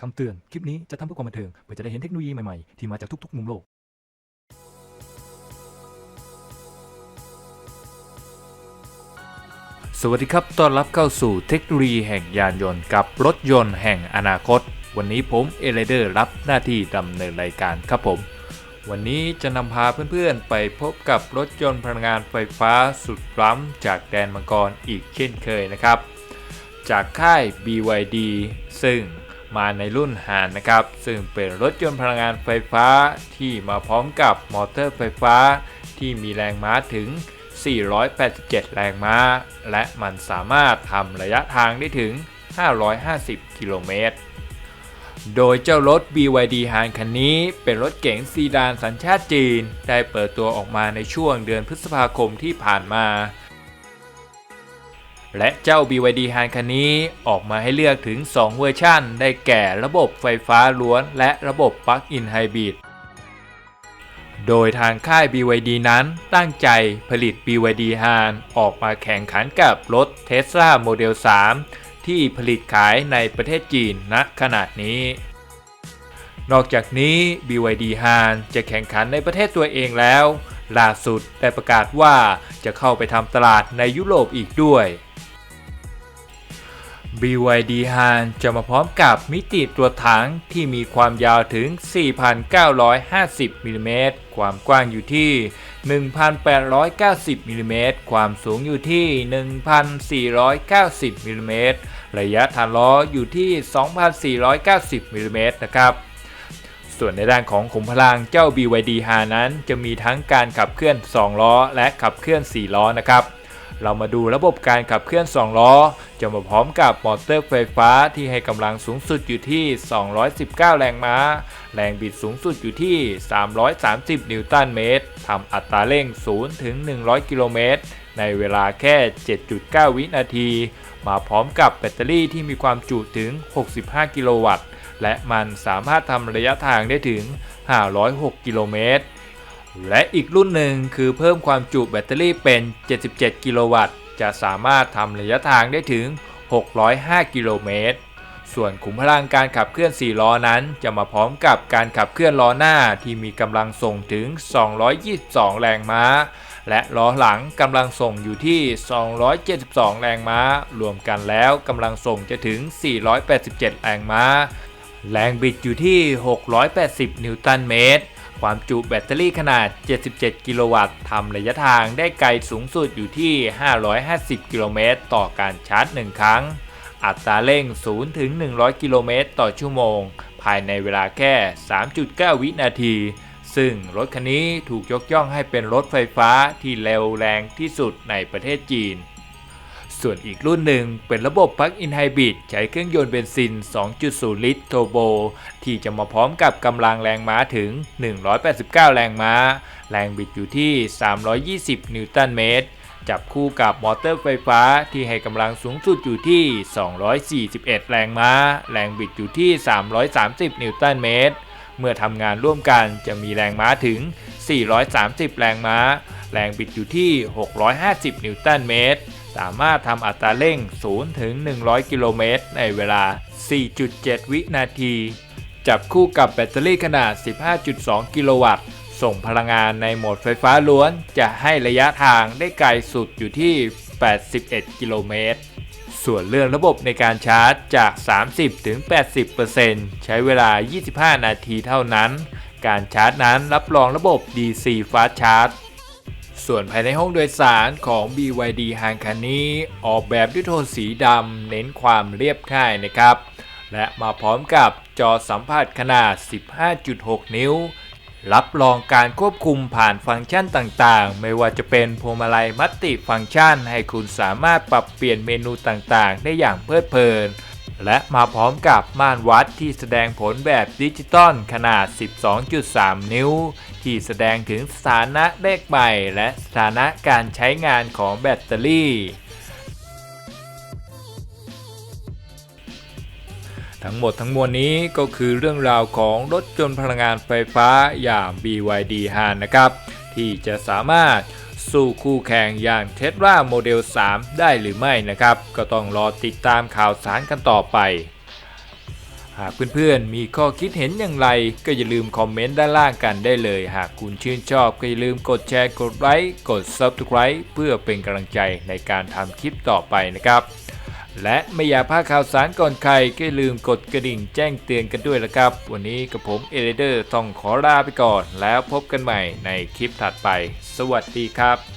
คำเตือน คลิปนี้จะทำเพื่อความบันเทิงเพื่อจะได้เห็นเทคโนโลยีใหม่ๆ ที่มาจากทุกๆ มุมโลก สวัสดีครับ ต้อนรับเข้าสู่เทคโนโลยีแห่งยานยนต์กับรถยนต์แห่งอนาคต วันนี้ผมเอเลเดอร์รับหน้าที่ดำเนินรายการครับผม วันนี้จะนำพาเพื่อนๆ ไปพบกับรถยนต์พลังงานไฟฟ้าสุดล้ำจากแดนมังกรอีกเช่นเคยนะครับ จากค่าย BYD ซึ่ง มาในรุ่นฮานนะครับ ซึ่งเป็นรถยนต์พลังงานไฟฟ้าที่มาพร้อมกับมอเตอร์ไฟฟ้า ที่มีแรงม้าถึง 487 แรงม้า และมันสามารถทำระยะทางได้ถึง 550 กิโลเมตร โดยเจ้ารถ BYD h a n คันนี้เป็นรถเก๋งซีดานสัญชาติจีน ได้เปิดตัวออกมาในช่วงเดือนพฤษภาคมที่ผ่านมา และเจ้า BYD h a n คันนี้ออกมาให้เลือกถึง 2 เวอร์ชันได้แก่ระบบไฟฟ้าล้วน และระบบ Plug-in Hybrid โดยทางค่าย BYD นั้นตั้งใจผลิต BYD h a n ออกมาแข่งขันกับรถ Tesla Model 3 ที่ผลิตขายในประเทศจีนณขนาดนี้ นอกจากนี้ BYD h a n จะแข่งขันในประเทศตัวเองแล้ว ล่าสุดได้ประกาศว่าจะเข้าไปทำตลาดในยุโรปอีกด้วย BYD h a n จะมาพร้อมกับมิติตัวถังที่มีความยาวถึง 4,950 มิลลิเมตร ความกว้างอยู่ที่ 1,890 มิลลิเมตร ความสูงอยู่ที่ 1,490 มิลลิเมตร ระยะฐานล้ออยู่ที่ 2,490 มิลลิเมตรนะครับ ส่วนในด้านของขุมพลังเจ้า BYD h a นั้นจะมีทั้งการขับเคลื่อน 2 ล้อ และขับเคลื่อน 4 ล้อนะครับ เรามาดูระบบการขับเคลื่อน 2 ล้อ จะมาพร้อมกับมอเตอร์ไฟฟ้าที่ให้กำลังสูงสุดอยู่ที่ 219 แรงม้า แรงบิดสูงสุดอยู่ที่ 330 นิวตันเมตรทำอัตราเร่ง 0 ถึง 100 กิโลเมตร ในเวลาแค่ 7.9 วินาที มาพร้อมกับแบตเตอรี่ที่มีความจุถึง 65 กิโลวัตต์ และมันสามารถทำระยะทางได้ถึง 506 กิโลเมตร และอีกรุ่นหนึ่งคือเพิ่มความจุแบตเตอรี่เป็น 77 กิโลวัตต์ จะสามารถทำระยะทางได้ถึง 605 กิโลเมตร ส่วนขุมพลังการขับเคลื่อน 4 ล้อนั้น จะมาพร้อมกับการขับเคลื่อนล้อหน้าที่มีกำลังส่งถึง 222 แรงม้า และล้อหลังกำลังส่งอยู่ที่ 272 แรงม้า รวมกันแล้วกำลังส่งจะถึง 487 แรงม้า แรงบิดอยู่ที่ 680 นิวตันเมตร ความจุแบตเตอรี่ขนาด 77 กิโลวัตต์ทำระยะทางได้ไกลสูงสุดอยู่ที่ 550 กิโลเมตรต่อการชาร์จ 1 ครั้ง อัตราเร่ง 0 ถึง 100 กิโลเมตรต่อชั่วโมง ภายในเวลาแค่ 3.9 วินาที ซึ่งรถคันนี้ถูกยกย่องให้เป็นรถไฟฟ้าที่เร็วแรงที่สุดในประเทศจีน ส่วนอีกรุ่นหนึ่งเป็นระบบ Plug-in Hybrid ใช้เครื่องยนต์เบนซิน 2.0 ลิตรโทโบ ที่จะมาพร้อมกับกำลังแรงม้าถึง 189 แรงม้า แรงบิดอยู่ที่ 320 นิวตันเมตร จับคู่กับมอเตอร์ไฟฟ้าที่ให้กำลังสูงสุดอยู่ที่ 241 แรงม้า แรงบิดอยู่ที่ 330 นิวตันเมตร เมื่อทำงานร่วมกันจะมีแรงม้าถึง 430 แรงม้า แรงบิดอยู่ที่ 650 นิวตันเมตร สามารถทำอัตราเร่ง 0 ถึง 100 กิโลเมตรในเวลา 4.7 วินาที จับคู่กับแบตเตอรี่ขนาด 15.2 กิโลวัตต์ ส่งพลังงานในโหมดไฟฟ้าล้วน จะให้ระยะทางได้ไกลสุดอยู่ที่ 81 กิโลเมตร ส่วนเรื่องระบบในการชาร์จจาก 30ถึง80%ใช้เวลา 25 นาทีเท่านั้น การชาร์จนั้นรับรองระบบ DC Fast Charge ส่วนภายในห้องโดยสารของ BYD ฮานคันนี้ออกแบบด้วยโทนสีดำเน้นความเรียบง่ายนะครับ และมาพร้อมกับจอสัมผัสขนาด 15.6 นิ้ว รับรองการควบคุมผ่านฟังก์ชันต่างๆ ไม่ว่าจะเป็นพวงมาลัยมัลติฟังก์ชัน ให้คุณสามารถปรับเปลี่ยนเมนูต่างๆ ได้อย่างเพลิดเพลิน และมาพร้อมกับม่านวัดที่แสดงผลแบบดิจิตอลขนาด 12.3 นิ้ว ที่แสดงถึงสถานะเลขใหม่ และสถานะการใช้งานของแบตเตอรี่ทั้งหมดทั้งมวลนี้ก็คือเรื่องราวของรถยนต์พลังงานไฟฟ้าอย่าง BYD h a n นะครับ ที่จะสามารถ สู้คู่แข่งอย่าง Tesla Model 3ได้หรือไม่นะครับ ก็ต้องรอติดตามข่าวสารกันต่อไป หากเพื่อนๆมีข้อคิดเห็นอย่างไรก็อย่าลืมคอมเมนต์ด้านล่างกันได้เลย หากคุณชื่นชอบก็อย่าลืมกดแชร์กดไลค์กด Subscribe เพื่อเป็นกำลังใจในการทำคลิปต่อไปนะครับและไม่อยากพลาดข่าวสารก่อนใครก็อย่าลืมกดกระดิ่งแจ้งเตือนกันด้วยละครับ วันนี้กับผมเอเดอร์ต้องขอลาไปก่อน แล้วพบกันใหม่ในคลิปถัดไป สวัสดีครับ